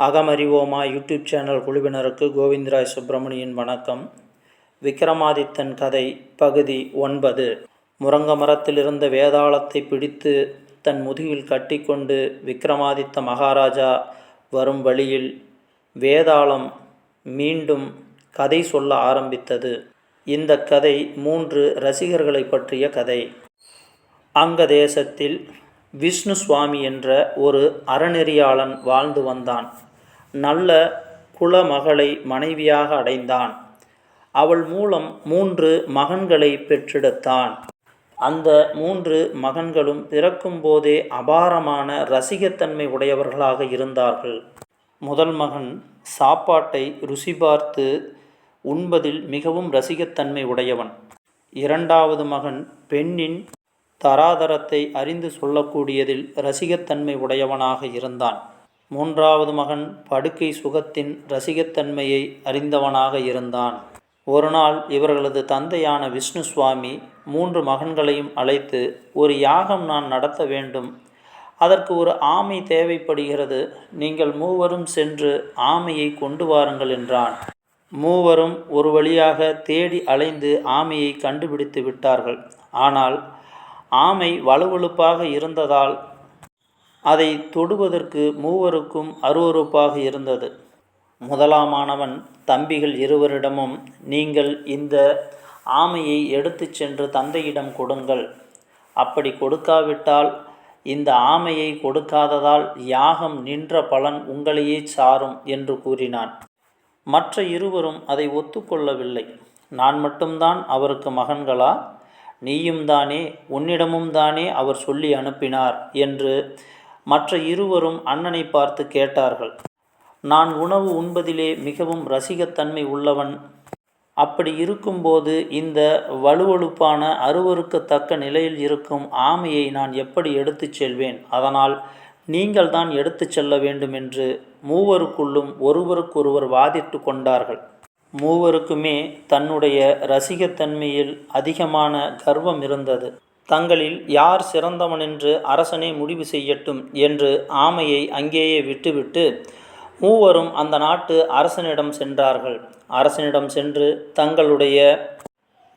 அகமறிவோமா YouTube channel குழுவினருக்கு கோவிந்தராய் சுப்பிரமணியின் வணக்கம். விக்ரமாதித்தன் கதை பகுதி ஒன்பது. முரங்க மரத்திலிருந்த வேதாளத்தை பிடித்து தன் முதுகில் கட்டிக்கொண்டு விக்ரமாதித்த மகாராஜா வரும் வழியில் வேதாளம் மீண்டும் கதை சொல்ல ஆரம்பித்தது. இந்த கதை மூன்று ரசிகர்களை பற்றிய கதை. அங்க தேசத்தில் விஷ்ணு சுவாமி என்ற ஒரு அறநெறியாளன் வாழ்ந்து வந்தான். நல்ல குலமகளை மனைவியாக அடைந்தான். அவள் மூலம் மூன்று மகன்களை பெற்றெடுத்தான். அந்த மூன்று மகன்களும் பிறக்கும்போதே அபாரமான ரசிகத்தன்மை உடையவர்களாக இருந்தார்கள். முதல் மகன் சாப்பாட்டை ருசி பார்த்து உண்பதில் மிகவும் ரசிகத்தன்மை உடையவன். இரண்டாவது மகன் பெண்ணின் தராதரத்தை அறிந்து சொல்லக்கூடியதில் ரசிகத்தன்மை உடையவனாக இருந்தான். மூன்றாவது மகன் படுக்கை சுகத்தின் ரசிகத்தன்மையை அறிந்தவனாக இருந்தான். ஒருநாள் இவர்களது தந்தையான விஷ்ணு சுவாமி மூன்று மகன்களையும் அழைத்து ஒரு யாகம் நான் நடத்த வேண்டும். அதற்கு ஒரு ஆமை தேவைப்படுகிறது. நீங்கள் மூவரும் சென்று ஆமையை கொண்டு வாருங்கள் என்றான். மூவரும் ஒரு வழியாக தேடி அலைந்து ஆமையை கண்டுபிடித்து விட்டார்கள். ஆனால் ஆமை வலுவழுப்பாக இருந்ததால் அதை தொடுவதற்கு மூவருக்கும் அருவறுப்பாக இருந்தது. முதலாமானவன் தம்பிகள் இருவரிடமும் நீங்கள் இந்த ஆமையை எடுத்து சென்று தந்தையிடம் கொடுங்கள். அப்படி கொடுக்காவிட்டால் இந்த ஆமையை கொடுக்காததால் யாகம் நின்ற பலன் உங்களையே சாரும் என்று கூறினான். மற்ற இருவரும் அதை ஒத்துக்கொள்ளவில்லை. நான் மட்டும்தான் அவருக்கு மகன்களா? நீயும் தானே உன்னிடமும் தானே அவர் சொல்லி அனுப்பினார் என்று மற்ற இருவரும் அண்ணனை பார்த்து கேட்டார்கள். நான் உணவு உண்பதிலே மிகவும் ரசிகத்தன்மை உள்ளவன். அப்படி இருக்கும்போது இந்த வலுவழுப்பான அருவருக்கத்தக்க நிலையில் இருக்கும் ஆமையை நான் எப்படி எடுத்துச் செல்வேன்? அதனால் நீங்கள் தான் எடுத்துச் செல்ல வேண்டும் என்று மூவருக்குள்ளும் ஒருவருக்கொருவர் வாதிட்டு கொண்டார்கள். மூவருக்குமே தன்னுடைய ரசிகத்தன்மையில் அதிகமான கர்வம் இருந்தது. தங்களில் யார் சிறந்தவன் என்று அரசனே முடிவு செய்யட்டும் என்று ஆமையை அங்கேயே விட்டுவிட்டு மூவரும் அந்த நாட்டு அரசனிடம் சென்றார்கள். அரசனிடம் சென்று தங்களுடைய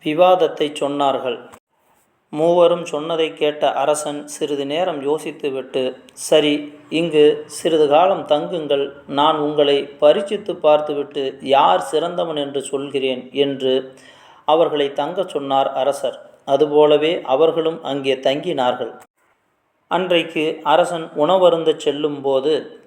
விவாதத்தை சொன்னார்கள். மூவரும் சொன்னதை கேட்ட அரசன் சிறிது நேரம் யோசித்துவிட்டு சரி இங்கு சிறிது காலம் தங்குங்கள் நான் உங்களை பரிச்சித்து பார்த்துவிட்டு யார் சிறந்தவன் என்று சொல்கிறேன் என்று அவர்களை தங்கச் சொன்னார் அரசர். அதுபோலவே அவர்களும் அங்கே தங்கினார்கள். அன்றைக்கு அரசன் உணவருந்தச் செல்லும்போது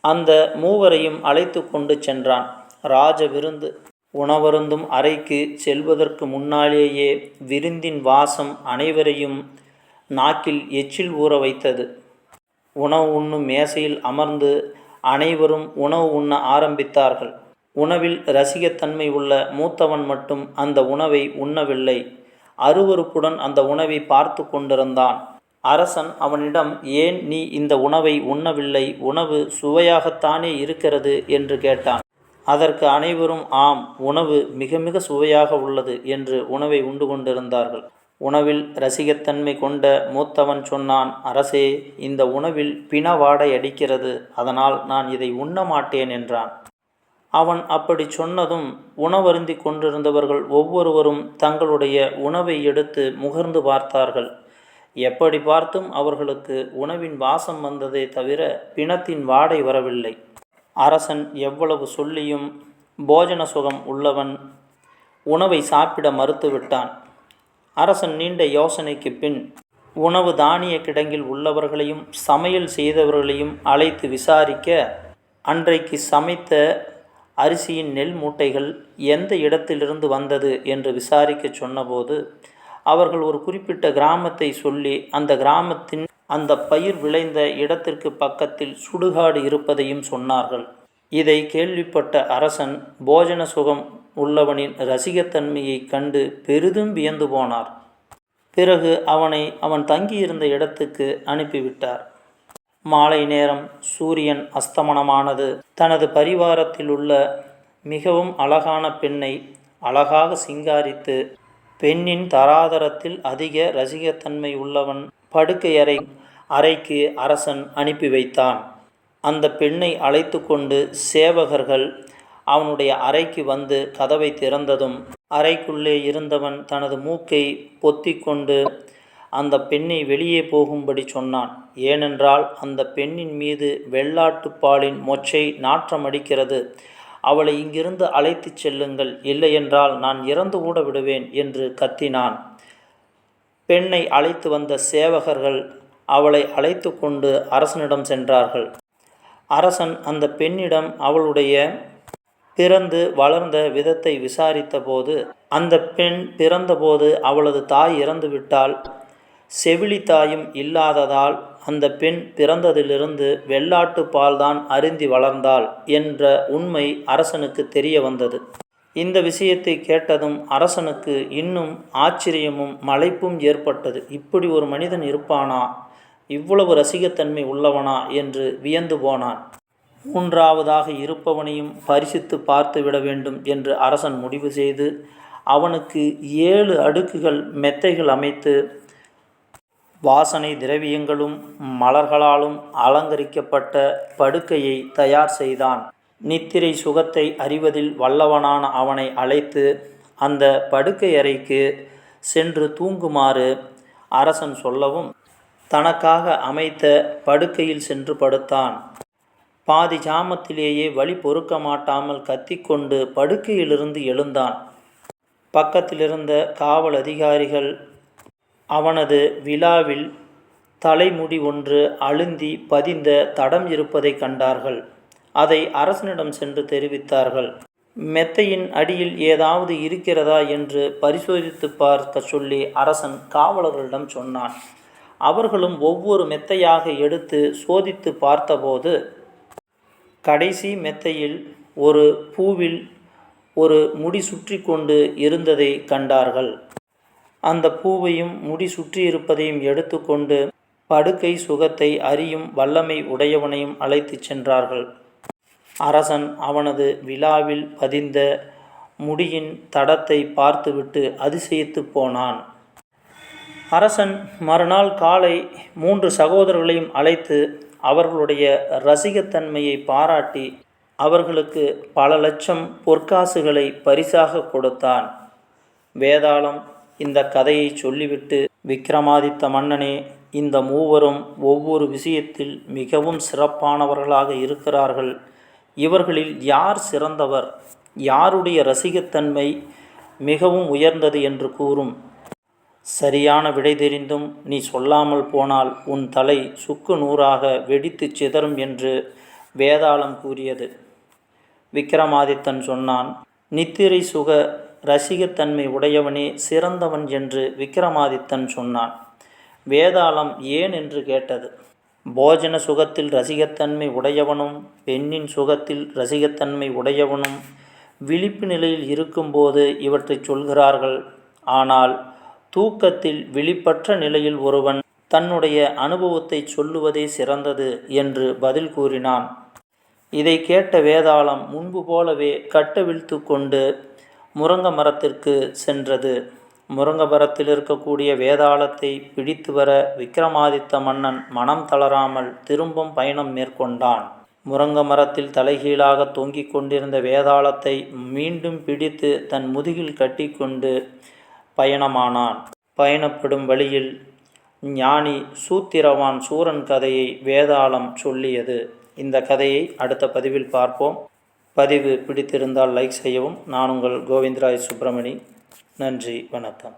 அந்த மூவரையும் அழைத்து கொண்டு சென்றான். ராஜ விருந்து உணவருந்தும் அறைக்கு செல்வதற்கு முன்னாலேயே விருந்தின் வாசம் அனைவரையும் நாக்கில் எச்சில் ஊற வைத்தது. உணவு உண்ணும் மேசையில் அமர்ந்து அனைவரும் உணவு உண்ண ஆரம்பித்தார்கள். உணவில் ரசிகத்தன்மை உள்ள மூத்தவன் மட்டும் அந்த உணவை உண்ணவில்லை. அருவறுப்புடன் அந்த உணவை பார்த்து கொண்டிருந்தான். அரசன் அவனிடம் ஏன் நீ இந்த உணவை உண்ணவில்லை? உணவு சுவையாகத்தானே இருக்கிறது? என்று கேட்டான். அதற்கு அனைவரும் ஆம் உணவு மிக மிக சுவையாக உள்ளது என்று உணவை உண்டு கொண்டிருந்தார்கள். உணவில் ரசிகத்தன்மை கொண்ட மூத்தவன் சொன்னான் அரசே இந்த உணவில் பிணவாடை அடிக்கிறது அதனால் நான் இதை உண்ண மாட்டேன் என்றான். அவன் அப்படி சொன்னதும் உணவருந்தி கொண்டிருந்தவர்கள் ஒவ்வொருவரும் தங்களுடைய உணவை எடுத்து முகர்ந்து பார்த்தார்கள். எப்படி பார்த்தும் அவர்களுக்கு உணவின் வாசம் வந்ததே தவிர பிணத்தின் வாடை வரவில்லை. அரசன் எவ்வளவு சொல்லியும் போஜன சுகம் உள்ளவன் உணவை சாப்பிட மறுத்துவிட்டான் அரசன் நீண்ட யோசனைக்கு பின் உணவு தானிய கிடங்கில் உள்ளவர்களையும் சமையல் செய்தவர்களையும் அழைத்து விசாரிக்க அன்றைக்கு சமைத்த அரிசியின் நெல் மூட்டைகள் எந்த இடத்திலிருந்து வந்தது என்று விசாரிக்க சொன்னபோது அவர்கள் ஒரு குறிப்பிட்ட கிராமத்தை சொல்லி அந்த கிராமத்தின் அந்த பயிர் விளைந்த இடத்திற்கு பக்கத்தில் சுடுகாடு இருப்பதையும் சொன்னார்கள். இதை கேள்விப்பட்ட அரசன் போஜன சுகம் உள்ளவனின் ரசிகத்தன்மையை கண்டு பெரிதும் வியந்து போனார். பிறகு அவனை அவன் தங்கியிருந்த இடத்துக்கு அனுப்பிவிட்டார். மாலை நேரம் சூரியன் அஸ்தமனமானது. தனது பரிவாரத்தில் உள்ள மிகவும் அழகான பெண்ணை அழகாக சிங்காரித்து பெண்ணின் தராதரத்தில் அதிக ரசிகத்தன்மை உள்ளவன் படுக்கையறை அறைக்கு அரசன் அனுப்பி வைத்தான். அந்த பெண்ணை அழைத்து கொண்டு சேவகர்கள் அவனுடைய அறைக்கு வந்து கதவை திறந்ததும் அறைக்குள்ளே இருந்தவன் தனது மூக்கை பொத்தி கொண்டு அந்த பெண்ணை வெளியே போகும்படி சொன்னான். ஏனென்றால் அந்த பெண்ணின் மீது வெள்ளாட்டு பாலின் மொச்சை நாற்றமடிக்கிறது அவளை இங்கிருந்து அழைத்துச் செல்லுங்கள். இல்லையென்றால் நான் இறந்து கூட விடுவேன் என்று கத்தினான். பெண்ணை அழைத்து வந்த சேவகர்கள் அவளை அழைத்து கொண்டு அரசனிடம் சென்றார்கள். அரசன் அந்த பெண்ணிடம் அவளுடைய பிறந்து வளர்ந்த விதத்தை விசாரித்தபோது அந்த பெண் பிறந்தபோது அவளது தாய் இறந்துவிட்டால் செவிலி தாயும் இல்லாததால் அந்த பெண் பிறந்ததிலிருந்து வெள்ளாட்டு பால்தான் அருந்தி வளர்ந்தாள் என்ற உண்மை அரசனுக்கு தெரிய வந்தது. இந்த விஷயத்தை கேட்டதும் அரசனுக்கு இன்னும் ஆச்சரியமும் மலைப்பும் ஏற்பட்டது. இப்படி ஒரு மனிதன் இருப்பானா? இவ்வளவு ரசிகத்தன்மை உள்ளவனா? என்று வியந்து போனான். மூன்றாவதாக இருப்பவனையும் பரிசித்து பார்த்து விட வேண்டும் என்று அரசன் முடிவு செய்து அவனுக்கு ஏழு அடுக்குகள் மெத்தைகள் அமைத்து வாசனை திரவியங்களும் மலர்களாலும் அலங்கரிக்கப்பட்ட படுக்கையை தயார் செய்தான். நித்திரை சுகத்தை அறிவதில் வல்லவனான அவனை அழைத்து அந்த படுக்கை அறைக்கு சென்று தூங்குமாறு அரசன் சொல்லவும் தனக்காக அமைத்த படுக்கையில் சென்று படுத்தான். பாதி ஜாமத்திலேயே வழி பொறுக்க மாட்டாமல் கத்திக்கொண்டு படுக்கையிலிருந்து எழுந்தான். பக்கத்திலிருந்த காவல் அதிகாரிகள் அவனது விழாவில் தலைமுடி ஒன்று அழுந்தி பதிந்த தடம் இருப்பதை கண்டார்கள். அதை அரசனிடம் சென்று தெரிவித்தார்கள். மெத்தையின் அடியில் ஏதாவது இருக்கிறதா என்று பரிசோதித்து பார்க்க சொல்லி அரசன் காவலர்களிடம் சொன்னான். அவர்களும் ஒவ்வொரு மெத்தையாக எடுத்து சோதித்து பார்த்தபோது கடைசி மெத்தையில் ஒரு பூவில் ஒரு முடி சுற்றி கொண்டு இருந்ததை கண்டார்கள். அந்த பூவையும் முடி சுற்றியிருப்பதையும் எடுத்துக்கொண்டு படுக்கை சுகத்தை அறியும் வல்லமை உடையவனையும் அழைத்துச் சென்றார்கள். அரசன் அவனது விழாவில் பதிந்த முடியின் தடத்தை பார்த்துவிட்டு அதிசயித்து போனான். அரசன் மறுநாள் காலை மூன்று சகோதரர்களையும் அழைத்து அவர்களுடைய ரசிகத்தன்மையை பாராட்டி அவர்களுக்கு பல லட்சம் பொற்காசுகளை பரிசாக கொடுத்தான். வேதாளம் இந்த கதையை சொல்லிவிட்டு விக்ரமாதித்த மன்னனே இந்த மூவரும் ஒவ்வொரு விஷயத்தில் மிகவும் சிறப்பானவர்களாக இருக்கிறார்கள். இவர்களில் யார் சிறந்தவர்? யாருடைய ரசிகத்தன்மை மிகவும் உயர்ந்தது என்று கூறும். சரியான விடை தெரிந்தும் நீ சொல்லாமல் போனால் உன் தலை சுக்கு நூறாக வெடித்து சிதறும் என்று வேதாளம் கூறியது. விக்ரமாதித்தன் சொன்னான் நித்திரை சுக ரசிகத்தன்மை உடையவனே சிறந்தவன் என்று விக்ரமாதித்தன் சொன்னான். வேதாளம் ஏன் என்று கேட்டது. போஜன சுகத்தில் ரசிகத்தன்மை உடையவனும் பெண்ணின் சுகத்தில் ரசிகத்தன்மை உடையவனும் விழிப்பு நிலையில் இருக்கும்போது இவற்றை சொல்கிறார்கள். ஆனால் தூக்கத்தில் விழிப்பற்ற நிலையில் ஒருவன் தன்னுடைய அனுபவத்தை சொல்லுவதே சிறந்தது என்று பதில் கூறினான். இதை கேட்ட வேதாளம் முன்பு போலவே கட்டவிழ்த்து கொண்டு முருங்க மரத்திற்கு சென்றது. முருங்க மரத்தில் இருக்கக்கூடிய வேதாளத்தை பிடித்து வர விக்ரமாதித்த மன்னன் மனம் தளராமல் திரும்பும் பயணம் மேற்கொண்டான். முருங்க மரத்தில் தலைகீழாக தொங்கிக் கொண்டிருந்த வேதாளத்தை மீண்டும் பிடித்து தன் முதுகில் கட்டிக்கொண்டு பயணமானான். பயணப்படும் வழியில் ஞானி சூத்திரவான் சூரன் கதையை வேதாளம் சொல்லியது. இந்த கதையை அடுத்த பதிவில் பார்ப்போம். பதிவு பிடித்திருந்தால் லைக் செய்யவும். நான் உங்கள் கோவிந்தராய் சுப்பிரமணி. நன்றி வணக்கம்.